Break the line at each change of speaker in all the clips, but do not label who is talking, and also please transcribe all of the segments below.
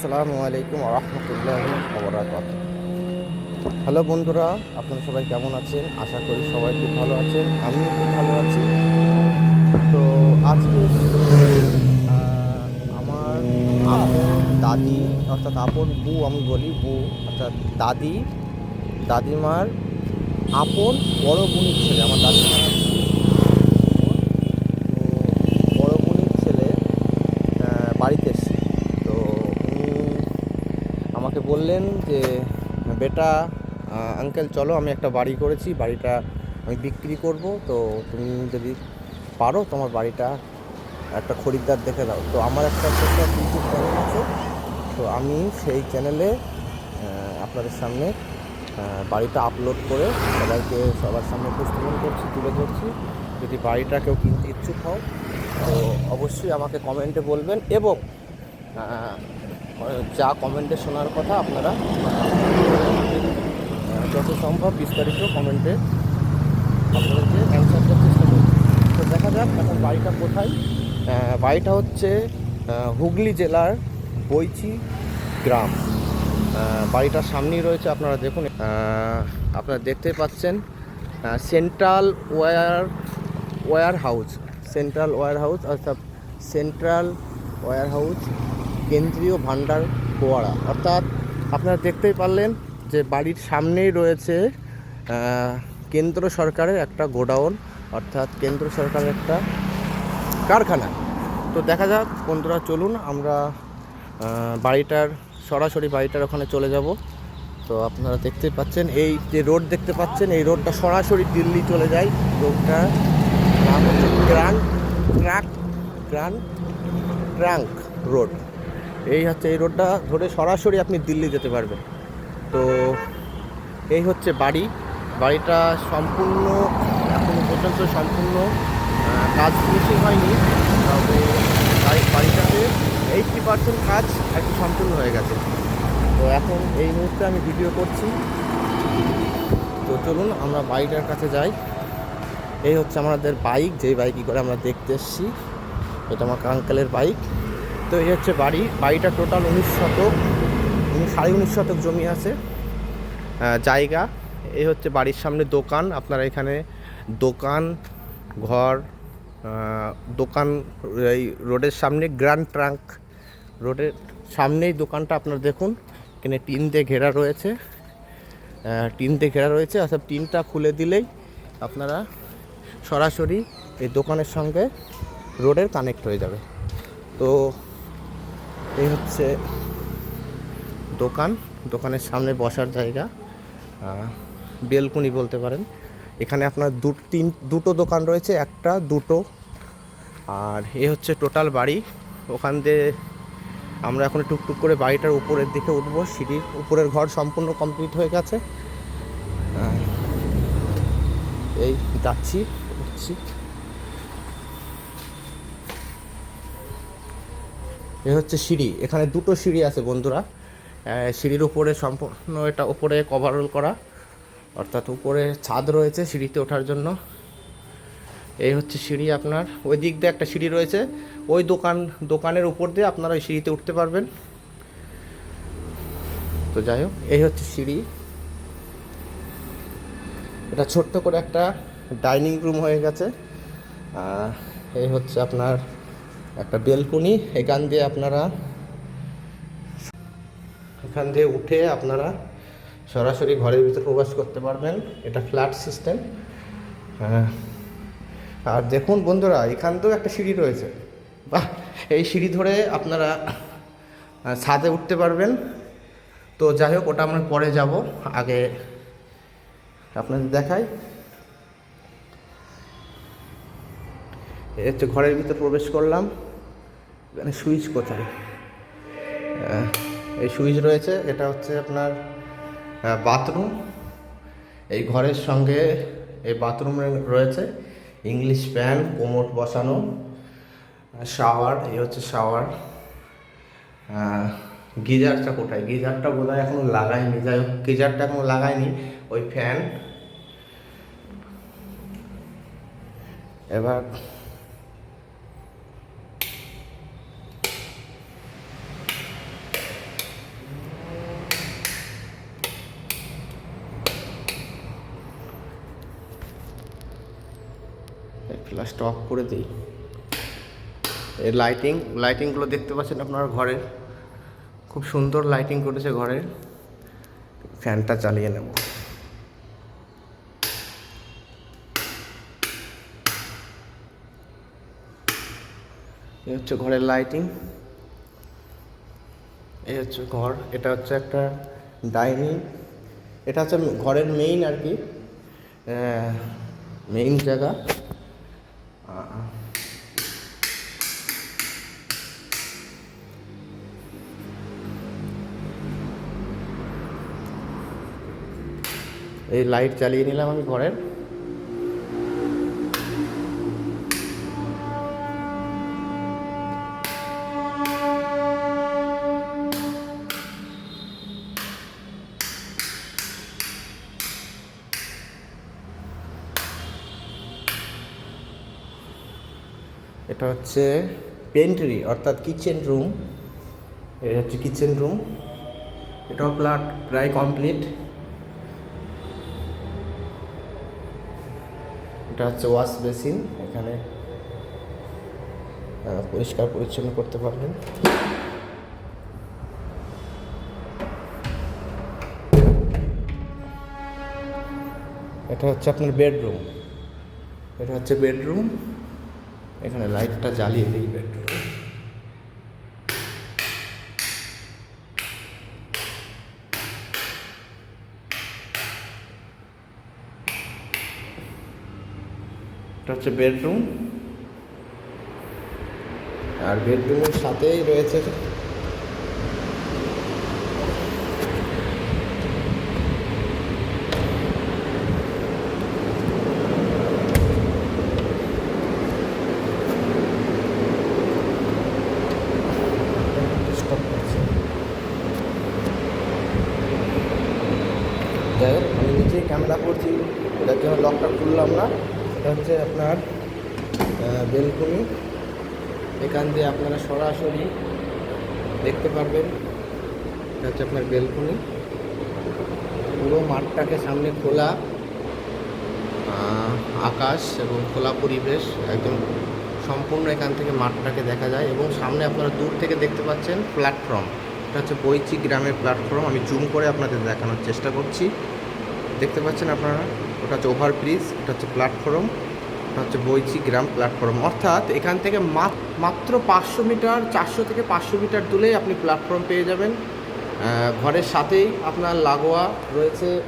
আসসালামু আলাইকুম রহমতুল্লাহ খবরাকাত হ্যালো বন্ধুরা, আপনারা সবাই কেমন আছেন? আশা করি সবাই খুব ভালো আছেন, আমিও খুব ভালো আছি। তো আজকে আমার দাদি, অর্থাৎ আপন বউ আমি বলি, বউ, অর্থাৎ দাদি, দাদিমার আপন বড় বোনের ছেলে, আমার দাদিমার বড় বোনের ছেলে আহ, বাড়িতে এসছে তো উনি আমাকে বললেন যে বেটা আঙ্কেল, চলো, আমি একটা বাড়ি করেছি, বাড়িটা আমি বিক্রি করব, তো তুমি যদি পারো, তোমার বাড়িটা একটা খরিদ্দার দেখে দাও। তো আমার একটা ছোট্ট ইউটিউব চ্যানেল আছে, তো আমি সেই চ্যানেলে আপনাদের সামনে বাড়িটা আপলোড করে সবাইকে, সবার সামনে উপস্থাপন করছি, তুলে ধরছি। যদি বাড়িটা কেউ কিনতে ইচ্ছুক হও, তো অবশ্যই আমাকে কমেন্টে বলবেন এবং যা কমেন্টে শোনার কথা আপনারা যত সম্ভব বিস্তারিত কমেন্টে আপনাদেরকে অ্যান্সার দেওয়ার চেষ্টা তো দেখা যাক, এখন বাড়িটা কোথায়? বাড়িটা হচ্ছে হুগলি জেলার বইচি গ্রাম। বাড়িটার সামনেই রয়েছে, আপনারা দেখুন আপনারা দেখতে পাচ্ছেন central ware warehouse central warehouse অর্থাৎ সেন্ট্রাল ওয়ার হাউস কেন্দ্রীয় ভাণ্ডার ফোয়ারা অর্থাৎ আপনারা দেখতেই পারলেন যে বাড়ির সামনেই রয়েছে কেন্দ্র সরকারের একটা গোডাউন, অর্থাৎ কেন্দ্র সরকারের একটা কারখানা। তো দেখা যাক, বন্ধুরা, চলুন আমরা বাড়িটার, সরাসরি বাড়িটার ওখানে চলে যাব। তো আপনারা দেখতেই পাচ্ছেন, এই যে রোড দেখতে পাচ্ছেন, এই রোডটা সরাসরি দিল্লি চলে যায়। রোডটা নাম হচ্ছে grand truck grand trunk road. এই হচ্ছে এই রোডটা ধরে সরাসরি আপনি দিল্লি যেতে পারবেন। তো এই হচ্ছে বাড়ি। বাড়িটা সম্পূর্ণ এখনও পর্যন্ত সম্পূর্ণ কাজ ফিনিশিং হয়নি। তবে বাড়ি বাড়িটাতে এইটটি পার্সেন্ট কাজ একটু সম্পূর্ণ হয়ে গেছে। তো এখন এই মুহূর্তে আমি ভিডিও করছি। তো চলুন আমরা বাড়িটার কাছে যাই। এই হচ্ছে আমাদের বাইক যেই বাইকই করে আমরা দেখতে এসেছি, এটা আমার আঙ্কেলের বাইক তো এই হচ্ছে বাড়ি। বাড়িটা টোটাল উনিশ শতক সাড়ে উনিশ শতক জমি আছে। জায়গা, এই হচ্ছে বাড়ির সামনে দোকান। আপনারা এখানে দোকান, ঘর দোকান, এই রোডের সামনে গ্র্যান্ড ট্রাঙ্ক রোডের সামনেই দোকানটা আপনারা দেখুন। এখানে টিন দিয়ে ঘেরা রয়েছে। টিন দিয়ে ঘেরা রয়েছে। অর্থাৎ টিনটা খুলে দিলেই আপনারা সরাসরি এই দোকানের সঙ্গে রোডের কানেক্ট হয়ে যাবে। তো এই হচ্ছে দোকান। দোকানের সামনে বসার জায়গা। বেলকুনি বলতে পারেন। এখানে আপনার দু, তিন, দুটো দোকান রয়েছে, একটা, দুটো। আর এ হচ্ছে টোটাল বাড়ি। ওখান দিয়ে আমরা এখন টুকটুক করে বাড়িটার উপরের দিকে উঠবো। সিঁড়ির উপরের ঘর সম্পূর্ণ কমপ্লিট হয়ে গেছে। এই যাচ্ছি, উঠছি। এ হচ্ছে সিঁড়ি। এখানে দুটো সিঁড়ি আছে বন্ধুরা। সিঁড়ির উপরে সম্পূর্ণ এটা উপরে কভারঅল করা। অর্থাৎ উপরে ছাদ রয়েছে সিঁড়িতে ওঠার জন্য। এই হচ্ছে সিঁড়ি আপনার। ওই দিক দিয়ে একটা সিঁড়ি রয়েছে। ওই দোকান, দোকানের উপর দিয়ে আপনারা ওই সিঁড়িতে উঠতে পারবেন। তো যাই হোক, এই হচ্ছে সিঁড়ি। এটা ছোট্ট করে একটা ডাইনিং রুম হয়ে গেছে। এই হচ্ছে আপনার একটা বেলকুনি, এখান দিয়ে আপনারা এখান দিয়ে উঠে আপনারা সরাসরি ঘরের ভিতরে প্রবেশ করতে পারবেন। এটা ফ্ল্যাট সিস্টেম। আর দেখুন বন্ধুরা, এখান তো একটা সিঁড়ি রয়েছে। বাহ! এই সিঁড়ি ধরে আপনারা ছাদে উঠতে পারবেন। তো যাই হোক, ওটা আমরা পরে যাব। আগে আপনাদের দেখাই। হচ্ছে ঘরের ভিতর প্রবেশ করলাম। এখানে সুইচ কোথায়? এই সুইচ রয়েছে, এটা হচ্ছে আপনার বাথরুম। এই ঘরের সঙ্গে এই বাথরুমে রয়েছে, ইংলিশ প্যান কোমোট বসানো, শাওয়ার, এই হচ্ছে শাওয়ার। গিজারটা কোথায়? গিজারটা বোধ হয় এখনও লাগায়নি, যাই হোক, গিজারটা এখনও লাগায়নি, ওই ফ্যান। এবার ফ্ল্যাশটা অফ করে দিই। এই লাইটিং লাইটিংগুলো দেখতে পাচ্ছেন আপনার ঘরের খুব সুন্দর লাইটিং করেছে ঘরের ফ্যানটা চালিয়ে নেব। এই হচ্ছে ঘরের লাইটিং এই হচ্ছে ঘর। এটা হচ্ছে একটা ডাইনিং এটা হচ্ছে ঘরের মেইন আর কি মেইন জায়গা। এই লাইট চালিয়ে নিলাম আমি ঘরের। এটা হচ্ছে পেন্ট্রি অর্থাৎ কিচেন রুম এটা হচ্ছে কিচেন রুম এটাও প্লাট প্রায় কমপ্লিট এটা হচ্ছে ওয়াশ বেসিন এখানে পরিষ্কার পরিচ্ছন্ন করতে পারবেন। এটা হচ্ছে আপনার বেডরুম এটা হচ্ছে বেডরুম এখানে লাইটটা জ্বালিয়ে দিই বেডরুম এটা হচ্ছে বেডরুম আর বেডরুমের সাথেই রয়েছে Stop করছে। যাই হোক আমি নিচেই ক্যামেরা করছি এটার জন্য লকটা খুললাম না। এটা হচ্ছে আপনার বেলকনি। এখান দিয়ে আপনারা সরাসরি দেখতে পারবেন, এটা হচ্ছে আপনার বেলকনি। পুরো মাঠটাকে সামনে খোলা আকাশ এবং খোলা পরিবেশ, একদম সম্পূর্ণ এখান থেকে মাঠটাকে দেখা যায়। এবং সামনে আপনারা দূর থেকে দেখতে পাচ্ছেন প্ল্যাটফর্ম এটা হচ্ছে বৈচি গ্রামের প্ল্যাটফর্ম আমি জুম করে আপনাদের দেখানোর চেষ্টা করছি। দেখতে পাচ্ছেন আপনারা? ওটা হচ্ছে ওভার ব্রিজ এটা হচ্ছে প্ল্যাটফর্ম এটা হচ্ছে বৈচি গ্রাম প্ল্যাটফর্ম। অর্থাৎ এখান থেকে মাত- মাত্র পাঁচশো মিটার, চারশো থেকে পাঁচশো মিটার দূরেই আপনি প্ল্যাটফর্ম পেয়ে যাবেন। ঘরের সাথেই আপনার লাগোয়া রয়েছে।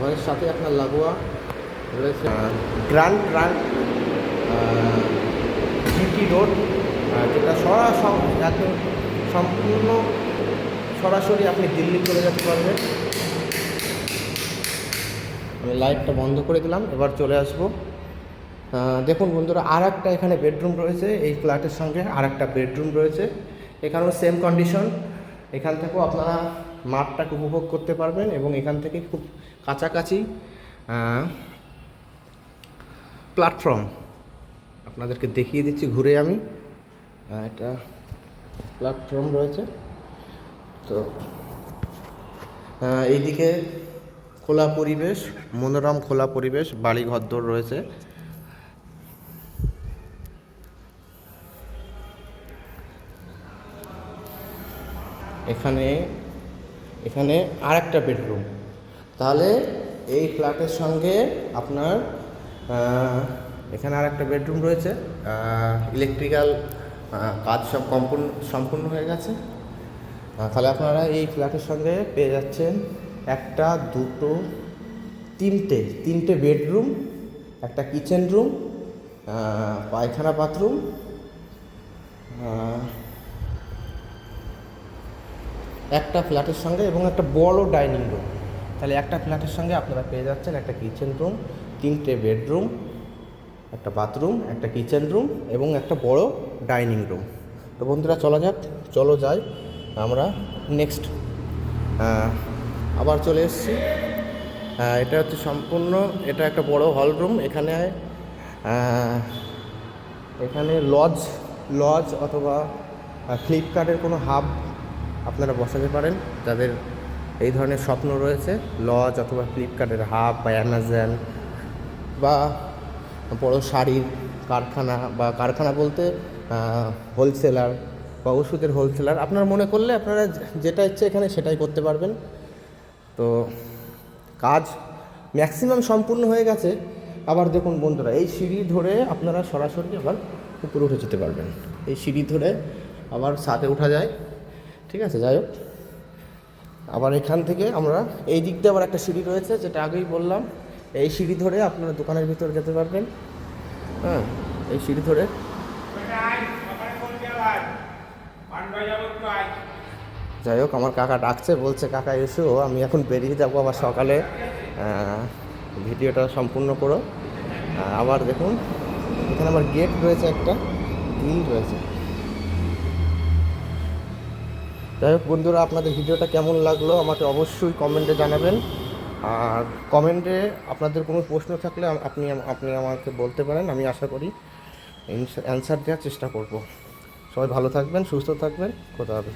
ঘরের সাথে আপনার লাগোয়া রয়েছে। গ্র্যান্ড গ্র্যান্ড জিটি রোড যেটা সরাসরি সম্পূর্ণ সরাসরি আপনি দিল্লি চলে যেতে পারবেন। লাইটটা বন্ধ করে দিলাম, এবার চলে আসব। দেখুন বন্ধুরা আর একটা এখানে বেডরুম রয়েছে, এই ফ্ল্যাটের সঙ্গে আর একটা বেডরুম রয়েছে। এখানেও সেম কন্ডিশন এখান থেকেও আপনারা মাঠটাকে উপভোগ করতে পারবেন এবং এখান থেকে খুব কাছাকাছি প্ল্যাটফর্ম আপনাদেরকে দেখিয়ে দিচ্ছি ঘুরে আমি। এটা প্ল্যাটফর্ম রয়েছে। তো এইদিকে খোলা পরিবেশ, মনোরম খোলা পরিবেশ বাড়ি ঘরদোর রয়েছে। এখানে এখানে আর একটা বেডরুম। তাহলে এই ফ্ল্যাটের সঙ্গে আপনার এখানে আর একটা বেডরুম রয়েছে। ইলেকট্রিক্যাল কাজ সব সম্পূর্ণ সম্পূর্ণ হয়ে গেছে। তাহলে আপনারা এই ফ্ল্যাটের সঙ্গে পেয়ে যাচ্ছেন একটা, দুটো, তিনটে তিনটে বেডরুম, একটা কিচেন রুম পায়খানা বাথরুম একটা ফ্ল্যাটের সঙ্গে এবং একটা বড় ডাইনিং রুম। তাহলে একটা ফ্ল্যাটের সঙ্গে আপনারা পেয়ে যাচ্ছেন একটা কিচেন রুম, তিনটে বেডরুম, একটা বাথরুম, একটা কিচেন রুম এবং একটা বড় ডাইনিং রুম। তো বন্ধুরা, চলা যাক, চলো যাই, আমরা নেক্সট আবার চলে এসেছি। এটা হচ্ছে সম্পূর্ণ, এটা একটা বড় হল রুম এখানে এখানে লজ লজ অথবা ফ্লিপকার্টের কোনো হাব আপনারা বসাতে পারেন। যাদের এই ধরনের স্বপ্ন রয়েছে লজ অথবা ফ্লিপকার্টের হাব বা অ্যামাজন বা বড় শাড়ির কারখানা বা কারখানা বলতে হোলসেলার বা ওষুধের হোলসেলার আপনার মনে করলে আপনারা যেটা ইচ্ছে এখানে সেটাই করতে পারবেন। তো কাজ ম্যাক্সিমাম সম্পূর্ণ হয়ে গেছে। আবার দেখুন বন্ধুরা, এই সিঁড়ি ধরে আপনারা সরাসরি আবার উপরে উঠে যেতে পারবেন। এই সিঁড়ি ধরে আবার ছাদে ওঠা যায়, ঠিক আছে? যাই হোক। আবার এখান থেকে আমরা এই দিক দিয়ে আবার একটা সিঁড়ি রয়েছে, যেটা আগেই বললাম। এই সিঁড়ি ধরে আপনারা দোকানের ভিতরে যেতে পারবেন। হ্যাঁ এই সিঁড়ি ধরে যাই হোক, আমার কাকা ডাকছে, বলছে, কাকা, এসো, আমি এখন বেরিয়ে যাব আবার সকালে। ভিডিওটা সম্পূর্ণ করো। আবার দেখুন, এখানে আমার গেট রয়েছে একটা, গ্রিল রয়েছে। যাই হোক, বন্ধুরা, আপনাদের ভিডিওটা কেমন লাগল আমাকে অবশ্যই কমেন্টে জানাবেন। আর কমেন্টে আপনাদের কোনো প্রশ্ন থাকলে আপনি আপনি আমাকে বলতে পারেন, আমি আশা করি অ্যান্সার দেওয়ার চেষ্টা করব। সবাই ভালো থাকবেন, সুস্থ থাকবেন কোথা হবে